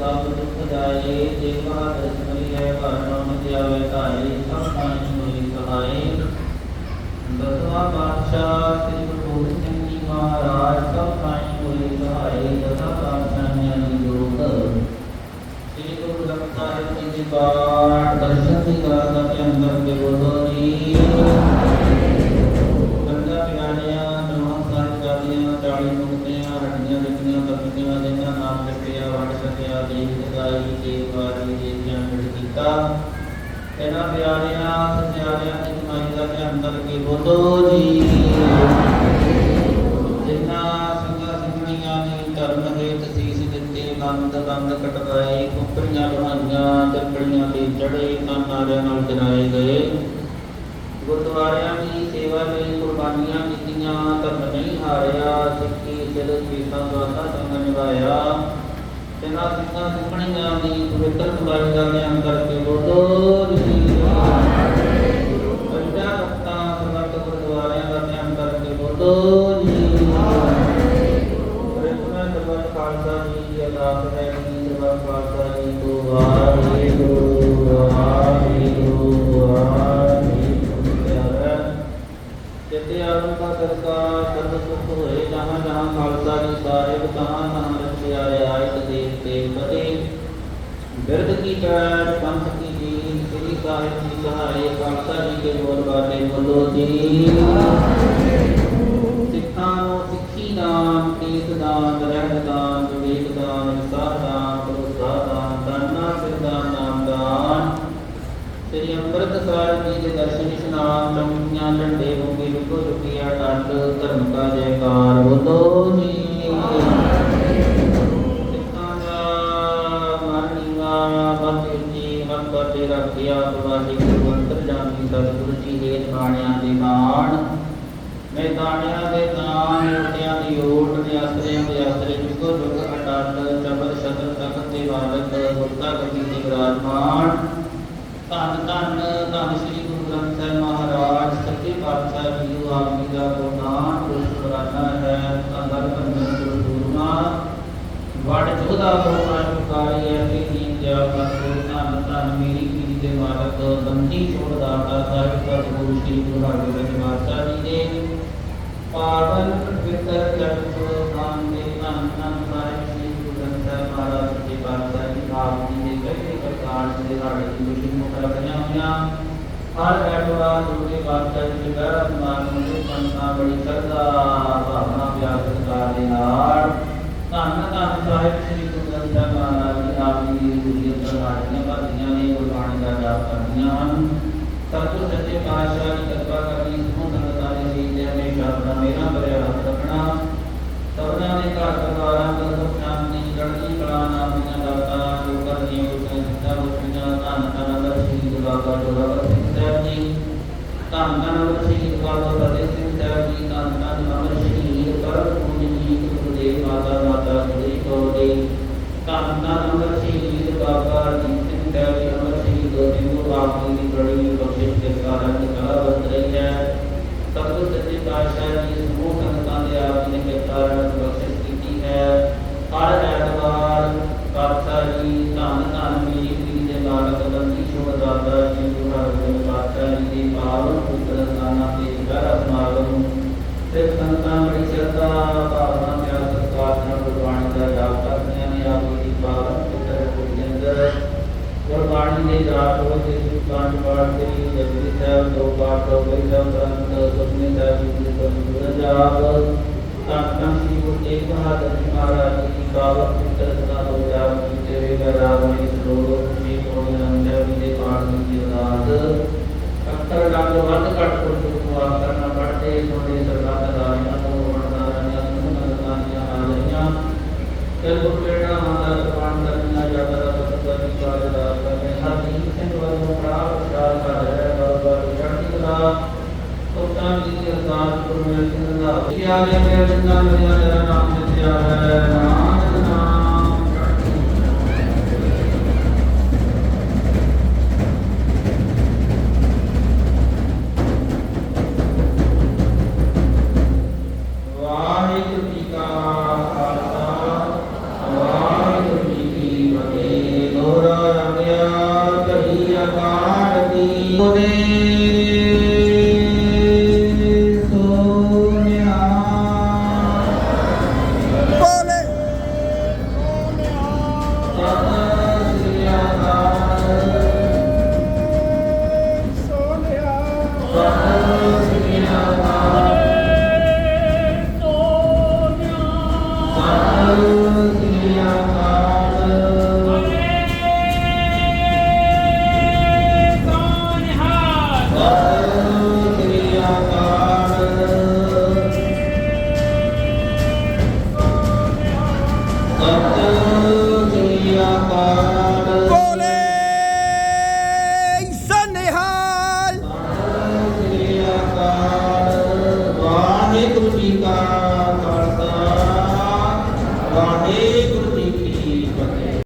ਸਭ ਦੁੱਖ ਜਾਏ ਜੇ ਮਹਾ ਦਸਮਰੀ ਹੈ ਘਰ ਨਾਮ ਧਿਆਵੇ ਧਾਏ ਸਭ ਪਾਣੀ ਹੋਏ ਸਹਾਏ ਦਸਵਾਂ ਪਾਤਸ਼ਾਹ ਸ੍ਰੀ ਗੁਰੂ ਗੋਬਿੰਦ ਸਿੰਘ ਜੀ ਮਹਾਰਾਜ, ਸਭ ਪਾਣੀ ਹੋਏ ਸਹਾਏ ਦਸਾਂ ਪਾਤਸ਼ਾਹਾਂ ਦੀ ਜੋਤ ਸ੍ਰੀ ਗੁਰੂ ਗ੍ਰੰਥ ਸਾਹਿਬ ਜੀ ਦੀ ਬਾਤ ਦਰਸ਼ਨ ਦੀ ਗਾਥਾ ਦੇ ਅੰਦਰ ਦੇ ਬੋਲੋ ਜੀ। ਗੰਗਾ ਪਿਆਰਿਆਂ, ਨਵਾਂ ਸਾਹਿਬ ਗਾਦੀਆਂ ਚਾਲੀ ਮੁਕਤਿਆਂ ਹੱਡੀਆਂ ਲਿਖੀਆਂ ਕਬੀਆਂ ਜਿਨ੍ਹਾਂ ਨਾਮ ਲਿਖਿਆ ਵੰਡ ਸਕਿਆ ਦੇਖ ਸਦਾਈ ਦੇ ਵਾਰੀ ਦੇ ਧਿਆਨ ਮਿਲ ਕੀਤਾ। ਇਹਨਾਂ ਪਿਆਰਿਆਂ ਸਤਿਆਰਿਆਂ ਦੀ ਦਾ ਧਿਆਨ ਕਰਕੇ ਬੋਲੋ ਜੀ। ਜਿਨ੍ਹਾਂ ਸਿੰਘਾਂ ਸਿੰਘਣੀਆਂ ਨੇ ਧਰਮ ਹੇਤ ਸੀਸ ਦਿੱਤੇ ਬੰਦ ਬੰਦ ਕਟਵਾਏ ਕੁੱਕੜੀਆਂ ਬਣਾਈਆਂ ਚੱਕੜੀਆਂ ਤੇ ਚੜੇ, ਤਾਂ ਨਾਲ ਜਨਾਏ ਗਏ। ਗੁਰਦੁਆਰਿਆਂ ਦੀ ਸੇਵਾ ਲਈ ਕੁਰਬਾਨੀਆਂ ਕੀਤੀਆਂ, ਧਰਮ ਨਹੀਂ ਹਾਰਿਆ, ਸਿੱਖੀ ਸਿਰ ਕੀਤਾਂ ਦਾਤਾ ਸੰਗ ਨਿਭਾਇਆ। ਇਹਨਾਂ ਸਿੰਘਾਂ ਸਿੰਘਣੀਆਂ ਦੀ ਪਵਿੱਤਰ ਕਮਾਈ ਦਾ ਧਿਆਨ ਜੀ ਦੀ ਅਰਦਾਸ ਹੈ ਕਿ ਦਰਬਾਰ ਖਾਲਸਾ ਜੀ ਅੰਮ੍ਰਿਤਸਰ ਜੀ ਦੇ ਦਰਸ਼ਨ ਇਸ਼ਨਾਨ ਚੌਂਕੀਆਂ ਝੰਡੇ ਹੋਗੇ ਲੁਕੋ ਲੁਕਿਆ ਟੰਡ, ਧਰਮ ਕਾ ਜੈਕਾਰ ਬੋਲੋ ਜੀ। ਸਿੱਖਾਂ ਦਾ ਮਨ ਨੀਵਾ ਮਨ ਉੱਚੀ ਮਨ ਪਰਦੇ ਰੱਖਿਆ ਪ੍ਰਵਾਸੀ ਗੁਰੂ ਅੰਤਰਜਾਮੀ ਸਤਿਗੁਰੂ ਜੀ ਦੇ ਬਾਣਿਆਂ ਦੇ ਬਾਣ। ਮੈਂ ਦਾਣਿਆਂ ਦੇ ਦਾਨ ਓਟਿਆਂ ਦੀ ਓਟ ਦੇ ਆਸਰਿਆਂ ਦੇ ਆਸਰੇ ਜੁਗੋ ਜੁਗ ਅਟਲ ਚਬਰ ਸ਼ਤਰ ਤਖਤ ਦੇ ਵਾਲਕ ਗੁਰਤਾ ਗੱਦੀ ਦੇ ਵਿਰਾਜਮਾਨ। ਧੰਨ ਧੰਨ ਧੰਨ ਸ੍ਰੀ ਗੁਰੂ ਗ੍ਰੰਥ ਸਾਹਿਬ ਮਹਾਰਾਜ, ਸੱਚੇ ਪਾਤਸ਼ਾਹ ਜੀ ਨੂੰ ਆਪ ਜੀ ਦਾ ਗੁਰਨਾਮ ਪੁਰਸ਼ਰਾਨਾ ਹੈ। ਅੰਦਰ ਪੰਜਨ ਗੁਰੂ ਗੁਰਨਾ ਵੜ ਚੋਦਾ ਹੋਣਾ ਚੁਕਾਰੀ ਹੈ ਕਿ ਨੀਂਦ ਜਾ ਕਰ। ਧੰਨ ਧੰਨ ਮੇਰੀ ਪੀਰੀ ਦੇ ਮਾਲਕ, ਬੰਦੀ ਛੋੜ ਦਾਤਾ ਸਾਹਿਬ, ਸਤਿਗੁਰੂ ਸ੍ਰੀ ਗੁਰੂ ਹਰਿਗੋਬਿੰਦ ਪਾਤਸ਼ਾਹ ਜੀ ਦੇ। ਪਾਵਨ ਪਵਿੱਤਰ ਚਰਨ ਸਥਾਨ ਦੇ ਧੰਨ ਧੰਨ ਸਾਹਿਬ ਸ੍ਰੀ ਗੁਰੂ ਗ੍ਰੰਥ ਸਾਹਿਬ ਮਹਾਰਾਜ ਜੀ ਪਾਤਸ਼ਾਹ ਜੀ ਆਪ ਜੀ ਦੇ ਕਈ ਪ੍ਰਕਾਰ ਦੇ ਸਾਡੇ ਦੀ ਮੁਸ਼ਕਿਲ ਮੁਖ ਰੱਖੀਆਂ ਹਰ ਐਤਵਾਰ ਦੁਰਗੇ ਪਾਤਸ਼ਾਹ ਜੀ ਦੇ ਘਰ ਨੂੰ ਸੰਤਾਂ ਬੜੀ ਸਰਦਾ ਭਾਵਨਾ, ਪਿਆਰ, ਸਤਿਕਾਰ ਦੇ ਨਾਲ ਧੰਨ ਧੰਨ ਸਾਹਿਬ ਧੰਨ ਧੰਨ ਅਮਰ ਸ੍ਰੀ ਗੁਰੂ ਬਾਬਾ ਫਤਿਹ ਦੇ ਜਾਪ ਹੋ ਤੇ ਪੰਜ ਪਾਠ ਸ੍ਰੀ ਜਪਜੀ ਸਾਹਿਬ ਦੋ ਪਾਠ ਹੋ ਗਈ ਸਾਹਿਬ ਗ੍ਰੰਥ ਸੁਖਮਨੀ ਸਾਹਿਬ ਜੀ ਦੇ ਗੁਰੂ ਜਾਪ ਤਾਂ ਤਾਂ ਸ੍ਰੀ ਗੁਰੂ ਤੇਗ ਬਹਾਦਰ ਜੀ ਮਹਾਰਾਜ ਜੀ ਦੀ ਪਾਵਨ ਤੋਂ ਸੰਤਾਂ ਦੀ ਅਰਦਾਸ ਕਰੋ ਮੇਰੇ ਸੰਦਾ ਕਿਆ ਦੇ ਮੇਰੇ ਸੰਦਾ ਮੇਰਾ ਤੇਰਾ ਨਾਮ ਦਿੱਤਿਆ ਹੈ ਨਾਨਕ ਨਾਮ ਸਤਿ ਸ੍ਰੀ